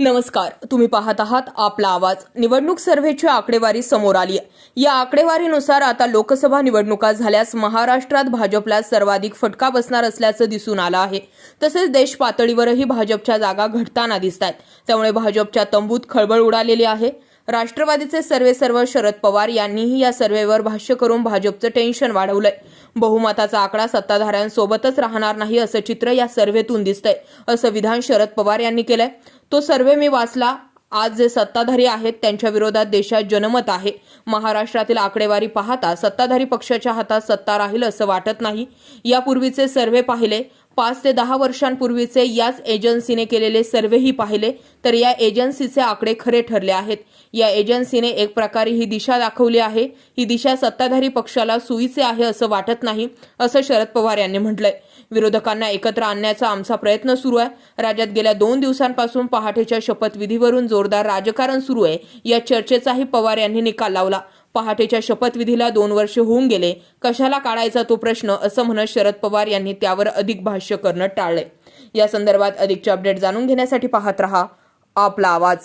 नमस्कार. तुम्ही पाहत आहात आपला आवाज. निवडणूक सर्व्हेची आकडेवारी समोर आली आहे. या आकडेवारीनुसार आता लोकसभा निवडणुका झाल्यास महाराष्ट्रात भाजपला सर्वाधिक फटका बसणार असल्याचं दिसून आलं आहे. तसेच देश पातळीवरही भाजपच्या जागा घटताना दिसत आहेत. त्यामुळे भाजपच्या तंबूत खळबळ उडालेली आहे. राष्ट्रवादीचे सर्वे सर्व शरद पवार यांनीही या सर्व्हेवर भाष्य करून भाजपचं टेन्शन वाढवलंय. बहुमताचा आकडा सत्ताधाऱ्यांसोबतच राहणार नाही असं चित्र या सर्व्हेतून दिसतंय असं विधान शरद पवार यांनी केलंय. तो सर्वे मी वाचला. आज जे सत्ताधारी आहेत त्यांच्या विरोधात देशात जनमत आहे. महाराष्ट्रातील आकडेवारी पाहता सत्ताधारी पक्षाच्या हातात सत्ता राहील असं वाटत नाही. यापूर्वीचे सर्वे पाहिले. पाच ते दहा वर्षांपूर्वीचे याच एजन्सीने केलेले सर्वेही पाहिले तर या एजन्सीचे आकडे खरे ठरले आहेत. या एजन्सीने एक प्रकारे ही दिशा दाखवली आहे. ही दिशा सत्ताधारी पक्षाला सुईचे आहे असं वाटत नाही असं शरद पवार यांनी म्हटलंय. विरोधकांना एकत्र आणण्याचा आमचा प्रयत्न सुरू आहे. राज्यात गेल्या दोन दिवसांपासून पहाटेच्या शपथविधीवरून जोरदार राजकारण सुरू आहे. या चर्चेचाही पवार यांनी निकाल लावला. पहाटेच्या शपथविधीला दोन वर्ष होऊन गेले. कशाला काढायचा तो प्रश्न असं म्हणत शरद पवार यांनी त्यावर अधिक भाष्य करणं टाळलंय. या संदर्भात अधिकचे अपडेट जाणून घेण्यासाठी पाहत रहा. आपला आवाज.